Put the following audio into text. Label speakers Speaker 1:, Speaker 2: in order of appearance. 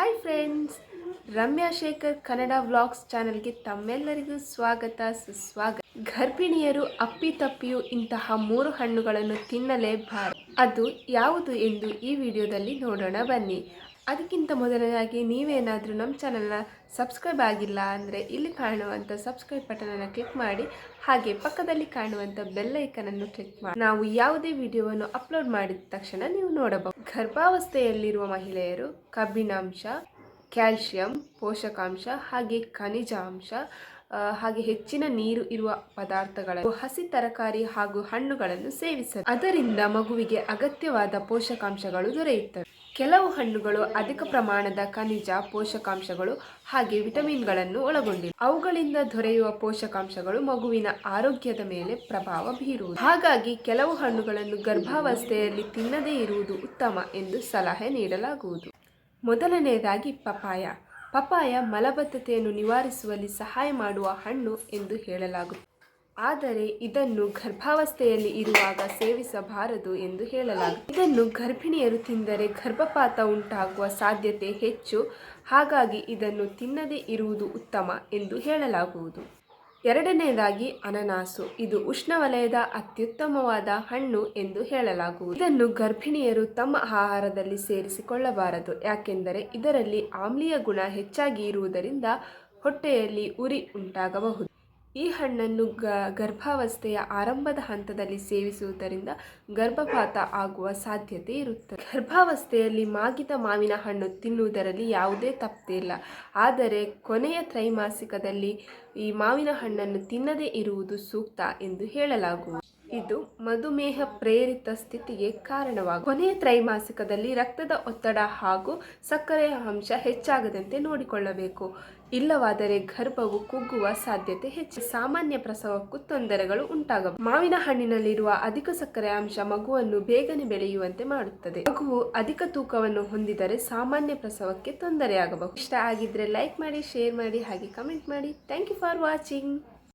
Speaker 1: Hi friends Ramya Shekar Kannada vlogs ಚಾನೆಲ್ಗೆ ತಮ್ಮೆಲ್ಲರಿಗೂ ಸ್ವಾಗತ ಸುಸ್ವಾಗತ. ಗರ್ಭಿಣಿಯರು ಅಪ್ಪಿತಪ್ಪಿಯೂ ಇಂತಹ ಮೂರು ಹಣ್ಣುಗಳನ್ನು ತಿನ್ನಲೇಬಾರದು. ಅದು ಯಾವುದು ಎಂದು ಈ ವಿಡಿಯೋದಲ್ಲಿ ನೋಡೋಣ ಬನ್ನಿ. ಅದಕ್ಕಿಂತ ಮೊದಲನೇದಾಗಿ ನೀವೇನಾದರೂ ನಮ್ಮ ಚಾನಲ್ನ ಸಬ್ಸ್ಕ್ರೈಬ್ ಆಗಿಲ್ಲ ಅಂದರೆ ಇಲ್ಲಿ ಕಾಣುವಂಥ ಸಬ್ಸ್ಕ್ರೈಬ್ ಬಟನನ್ನು ಕ್ಲಿಕ್ ಮಾಡಿ, ಹಾಗೆ ಪಕ್ಕದಲ್ಲಿ ಕಾಣುವಂಥ ಬೆಲ್ಲೈಕನನ್ನು ಕ್ಲಿಕ್ ಮಾಡಿ. ನಾವು ಯಾವುದೇ ವಿಡಿಯೋವನ್ನು ಅಪ್ಲೋಡ್ ಮಾಡಿದ ತಕ್ಷಣ ನೀವು ನೋಡಬಹುದು. ಗರ್ಭಾವಸ್ಥೆಯಲ್ಲಿರುವ ಮಹಿಳೆಯರು ಕಬ್ಬಿನಾಂಶ ಕ್ಯಾಲ್ಶಿಯಂ, ಪೋಷಕಾಂಶ ಹಾಗೆ ಖನಿಜಾಂಶ ಹಾಗೆ ಹೆಚ್ಚಿನ ನೀರು ಇರುವ ಪದಾರ್ಥಗಳನ್ನು ಹಸಿ ತರಕಾರಿ ಹಾಗೂ ಹಣ್ಣುಗಳನ್ನು ಸೇವಿಸಲು. ಅದರಿಂದ ಮಗುವಿಗೆ ಅಗತ್ಯವಾದ ಪೋಷಕಾಂಶಗಳು ದೊರೆಯುತ್ತವೆ. ಕೆಲವು ಹಣ್ಣುಗಳು ಅಧಿಕ ಪ್ರಮಾಣದ ಖನಿಜ, ಪೋಷಕಾಂಶಗಳು ಹಾಗೆ ವಿಟಮಿನ್ಗಳನ್ನು ಒಳಗೊಂಡಿವೆ. ಅವುಗಳಿಂದ ದೊರೆಯುವ ಪೋಷಕಾಂಶಗಳು ಮಗುವಿನ ಆರೋಗ್ಯದ ಮೇಲೆ ಪ್ರಭಾವ ಬೀರುವುದು. ಹಾಗಾಗಿ ಕೆಲವು ಹಣ್ಣುಗಳನ್ನು ಗರ್ಭಾವಸ್ಥೆಯಲ್ಲಿ ತಿನ್ನದೇ ಇರುವುದು ಉತ್ತಮ ಎಂದು ಸಲಹೆ ನೀಡಲಾಗುವುದು. ಮೊದಲನೆಯದಾಗಿ ಪಪಾಯ ಪಪಾಯ ಮಲಬದ್ಧತೆಯನ್ನು ನಿವಾರಿಸುವಲ್ಲಿ ಸಹಾಯ ಮಾಡುವ ಹಣ್ಣು ಎಂದು ಹೇಳಲಾಗುತ್ತದೆ. ಆದರೆ ಇದನ್ನು ಗರ್ಭಾವಸ್ಥೆಯಲ್ಲಿ ಇರುವಾಗ ಸೇವಿಸಬಾರದು ಎಂದು ಹೇಳಲಾಗುತ್ತದೆ. ಇದನ್ನು ಗರ್ಭಿಣಿಯರು ತಿಂದರೆ ಗರ್ಭಪಾತ ಉಂಟಾಗುವ ಸಾಧ್ಯತೆ ಹೆಚ್ಚು, ಹಾಗಾಗಿ ಇದನ್ನು ತಿನ್ನದೇ ಇರುವುದು ಉತ್ತಮ ಎಂದು ಹೇಳಲಾಗುವುದು. ಎರಡನೆಯದಾಗಿ ಅನನಾಸು. ಇದು ಉಷ್ಣವಲಯದ ಅತ್ಯುತ್ತಮವಾದ ಹಣ್ಣು ಎಂದು ಹೇಳಲಾಗುವುದು. ಇದನ್ನು ಗರ್ಭಿಣಿಯರು ತಮ್ಮ ಆಹಾರದಲ್ಲಿ ಸೇರಿಸಿಕೊಳ್ಳಬಾರದು. ಯಾಕೆಂದರೆ ಇದರಲ್ಲಿ ಆಮ್ಲೀಯ ಗುಣ ಹೆಚ್ಚಾಗಿ ಇರುವುದರಿಂದ ಹೊಟ್ಟೆಯಲ್ಲಿ ಉರಿ ಉಂಟಾಗಬಹುದು. ಈ ಹಣ್ಣನ್ನು ಗ, ಗರ್ಭಾವಸ್ಥೆಯ ಆರಂಭದ ಹಂತದಲ್ಲಿ ಸೇವಿಸುವುದರಿಂದ ಗರ್ಭಪಾತ ಆಗುವ ಸಾಧ್ಯತೆ ಇರುತ್ತದೆ. ಗರ್ಭಾವಸ್ಥೆಯಲ್ಲಿ ಮಾಗಿದ ಮಾವಿನ ಹಣ್ಣು ತಿನ್ನುವುದರಲ್ಲಿ ಯಾವುದೇ ತಪ್ಪಿಲ್ಲ ಆದರೆ ಕೊನೆಯ ತ್ರೈಮಾಸಿಕದಲ್ಲಿ ಈ ಮಾವಿನ ಹಣ್ಣನ್ನು ತಿನ್ನದೇ ಇರುವುದು ಸೂಕ್ತ ಎಂದು ಹೇಳಲಾಗುವುದು. ಇದು ಮಧುಮೇಹ ಪ್ರೇರಿತ ಸ್ಥಿತಿಗೆ ಕಾರಣವಾಗ ಕೊನೆಯ ತ್ರೈಮಾಸಿಕದಲ್ಲಿ ರಕ್ತದ ಒತ್ತಡ ಹಾಗೂ ಸಕ್ಕರೆಯ ಅಂಶ ಹೆಚ್ಚಾಗದಂತೆ ನೋಡಿಕೊಳ್ಳಬೇಕು. ಇಲ್ಲವಾದರೆ ಗರ್ಭವು ಕುಗ್ಗುವ ಸಾಧ್ಯತೆ ಹೆಚ್ಚು. ಸಾಮಾನ್ಯ ಪ್ರಸವಕ್ಕೂ ತೊಂದರೆಗಳು ಉಂಟಾಗಬಹುದು ಮಾವಿನ ಹಣ್ಣಿನಲ್ಲಿರುವ ಅಧಿಕ ಸಕ್ಕರೆ ಅಂಶ ಮಗುವನ್ನು ಬೇಗನೆ ಬೆಳೆಯುವಂತೆ ಮಾಡುತ್ತದೆ. ಮಗುವು ಅಧಿಕ ತೂಕವನ್ನು ಹೊಂದಿದರೆ ಸಾಮಾನ್ಯ ಪ್ರಸವಕ್ಕೆ ತೊಂದರೆಯಾಗಬಹುದು. ಇಷ್ಟ ಆಗಿದ್ರೆ ಲೈಕ್ ಮಾಡಿ ಶೇರ್ ಮಾಡಿ, ಹಾಗೆ ಕಮೆಂಟ್ ಮಾಡಿ. Thank you for watching